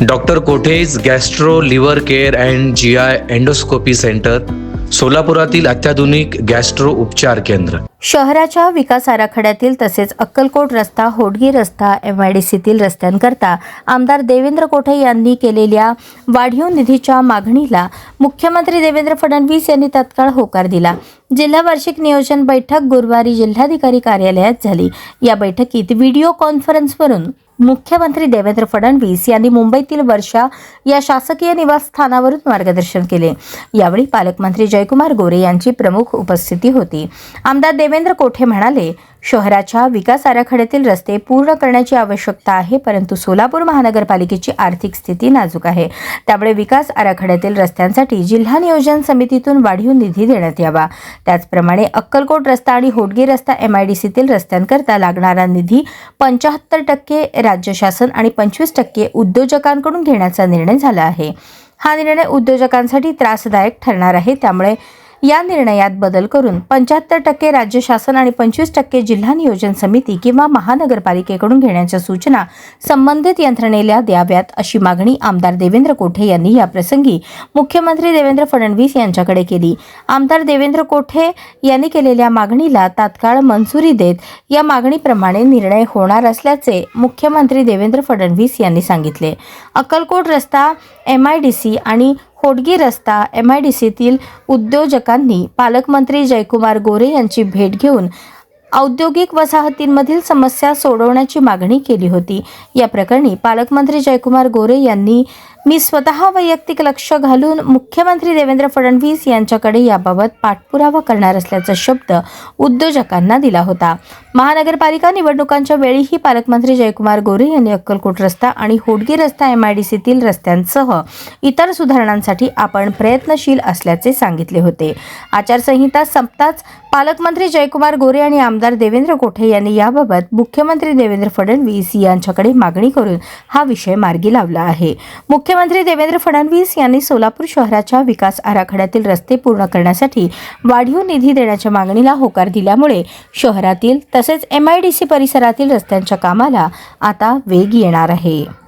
Doctor कोठेज gastro liver care and G I endoscopy centre सोलापुरातील अत्याधुनिक gastro उपचार केंद्र. शहराच्या विकास आराखड्यातील तसेच अक्कलकोट रस्ता होडगी रस्ता एम आय डी सीतील रस्त्यांकरता आमदार देवेंद्र कोठे यांनी केलेल्या वाढीव निधीच्या मागणीला मुख्यमंत्री देवेंद्र फडणवीस यांनी तत्काळ होकार दिला. जिल्हा वार्षिक नियोजन बैठक गुरुवारी जिल्हाधिकारी कार्यालयात झाली. या बैठकीत व्हिडिओ कॉन्फरन्सवरून मुख्यमंत्री देवेंद्र फडणवीस यांनी मुंबईतील वर्षा या शासकीय निवासस्थानावरून मार्गदर्शन केले. यावेळी पालकमंत्री जयकुमार गोरे यांची प्रमुख उपस्थिती होती. आमदार देवेंद्र कोठे म्हणाले शहराच्या विकास आराखड्यातील रस्ते पूर्ण करण्याची आवश्यकता आहे परंतु सोलापूर महानगरपालिकेची आर्थिक स्थिती नाजूक आहे. त्यामुळे विकास आराखड्यातील रस्त्यांसाठी जिल्हा नियोजन समितीतून वाढीव निधी देण्यात यावा. त्याचप्रमाणे अक्कलकोट रस्ता आणि होडगी रस्ता एम आय डी सीतील रस्त्यांकरता लागणारा निधी पंच्याहत्तर टक्के राज्य शासन आणि पंचवीस टक्के उद्योजकांकडून घेण्याचा निर्णय झाला आहे. हा निर्णय उद्योजकांसाठी त्रासदायक ठरणार आहे त्यामुळे या निर्णयात बदल करून पंच्याहत्तर टक्के राज्य शासन आणि पंचवीस टक्के जिल्हा नियोजन समिती किंवा महानगरपालिकेकडून घेण्याच्या सूचना संबंधित यंत्रणेला द्याव्यात अशी मागणी आमदार देवेंद्र कोठे यांनी या प्रसंगी मुख्यमंत्री देवेंद्र फडणवीस यांच्याकडे केली. आमदार देवेंद्र कोठे यांनी केलेल्या मागणीला तात्काळ मंजुरी देत या मागणीप्रमाणे निर्णय होणार असल्याचे मुख्यमंत्री देवेंद्र फडणवीस यांनी सांगितले. अक्कलकोट रस्ता एम आय डी सी आणि होडगी रस्ता एम आय डी सीतील उद्योजकांनी पालकमंत्री जयकुमार गोरे यांची भेट घेऊन औद्योगिक वसाहतींमधील समस्या सोडवण्याची मागणी केली होती. या प्रकरणी पालकमंत्री जयकुमार गोरे यांनी मी स्वतः वैयक्तिक लक्ष घालून मुख्यमंत्री देवेंद्र फडणवीस यांच्याकडे याबाबत पाठपुरावा करणार असल्याचा शब्द उद्योजकांना दिला होता. महानगरपालिका निवडणुकांच्या वेळीही पालकमंत्री जयकुमार गोरे यांनी अक्कलकोट रस्ता आणि होडगी रस्ता एम आय डी सीतील रस्त्यांसह इतर सुधारणांसाठी आपण प्रयत्नशील असल्याचे सांगितले होते. आचारसंहिता संपताच पालकमंत्री जयकुमार गोरे आणि आमदार देवेंद्र कोठे यांनी याबाबत मुख्यमंत्री देवेंद्र फडणवीस यांच्याकडे मागणी करून हा विषय मार्गी लावला आहे. मुख्य मुख्यमंत्री देवेंद्र फडणवीस यांनी सोलापूर शहराच्या विकास आराखड्यातील रस्ते पूर्ण करण्यासाठी वाढीव निधी देण्याच्या मागणीला होकार दिल्यामुळे शहरातील तसेच एम आय डी सी परिसरातील रस्त्यांच्या कामाला आता वेग येणार आहे.